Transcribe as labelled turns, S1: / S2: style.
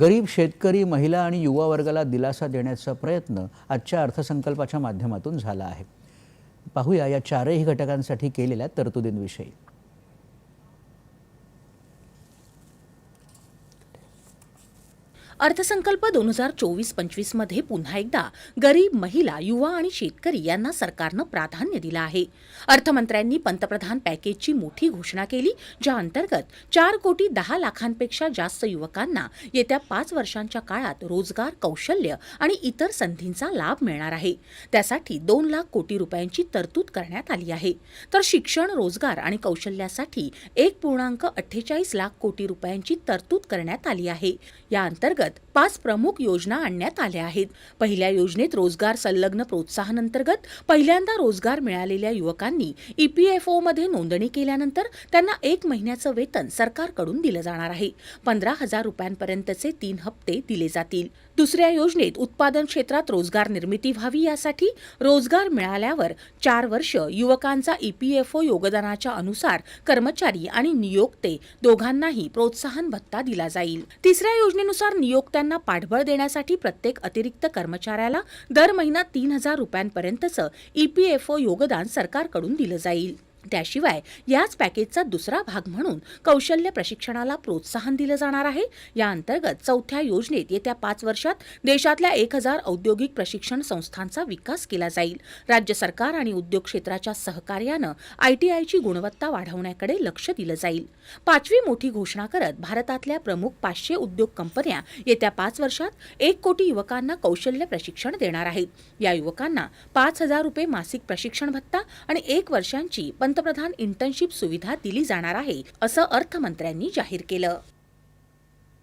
S1: गरीब शेतकरी महिला आणि युवा वर्गाला दिलासा देण्याचा प्रयत्न आजच्या अर्थसंकल्पाच्या माध्यमातून झाला आहे. पाहूया या चारही घटकांसाठी केलेल्या तरतुदींविषयी.
S2: अर्थसंकल्प दोन हजार चोवीस पंचवीसमध्ये पुन्हा एकदा गरीब महिला युवा आणि शेतकरी यांना सरकारनं प्राधान्य दिलं आहे. अर्थमंत्र्यांनी पंतप्रधान पॅकेजची मोठी घोषणा केली ज्या अंतर्गत चार कोटी दहा लाखांपेक्षा जास्त युवकांना येत्या पाच वर्षांच्या काळात रोजगार कौशल्य आणि इतर संधींचा लाभ मिळणार आहे. त्यासाठी दोन लाख कोटी रुपयांची तरतूद करण्यात आली आहे. तर शिक्षण रोजगार आणि कौशल्यासाठी एक पूर्णांक अठ्ठेचाळीस लाख कोटी रुपयांची तरतूद करण्यात आली आहे. या अंतर्गत पाच प्रमुख योजना आणण्यात आल्या आहेत. पहिल्या योजनेत रोजगार संलग्न प्रोत्साहन अंतर्गत पहिल्यांदा रोजगार मिळालेल्या युवकांनी ईपीएफओ मध्ये नोंदणी केल्यानंतर त्यांना एक महिन्याचं वेतन सरकारकडून दिलं जाणार आहे. पंधरा हजार रुपयांपर्यंतचे तीन हप्ते दिले जातील. दुसऱ्या योजनेत उत्पादन क्षेत्रात रोजगार निर्मिती व्हावी यासाठी रोजगार मिळाल्यावर चार वर्ष युवकांचा ईपीएफओ योगदानाच्या अनुसार कर्मचारी आणि नियोक्ते दोघांनाही प्रोत्साहन भत्ता दिला जाईल. तिसऱ्या योजनेनुसार नियोक्त्यांना पाठबळ देण्यासाठी प्रत्येक अतिरिक्त कर्मचाऱ्याला दर महिना तीन हजार रुपयांपर्यंतचं ईपीएफओ योगदान सरकारकडून दिलं जाईल. त्याशिवाय याच पॅकेजचा दुसरा भाग म्हणून कौशल्य प्रशिक्षणाला प्रोत्साहन दिलं जाणार आहे. या अंतर्गत चौथ्या योजनेत येत्या पाच वर्षात देशातल्या एक हजार औद्योगिक प्रशिक्षण संस्थांचा विकास केला जाईल. राज्य सरकार आणि उद्योग क्षेत्राच्या सहकार्यानं आयटीआयची गुणवत्ता वाढवण्याकडे लक्ष दिलं जाईल. पाचवी मोठी घोषणा करत भारतातल्या प्रमुख पाचशे उद्योग कंपन्या येत्या पाच वर्षात एक कोटी युवकांना कौशल्य प्रशिक्षण देणार आहेत. या युवकांना पाच हजार रुपये मासिक प्रशिक्षण भत्ता आणि एक वर्षांची पंतप्रधान इंटर्नशिप सुविधा दिली जाणार आहे असं अर्थमंत्र्यांनी जाहीर केलं.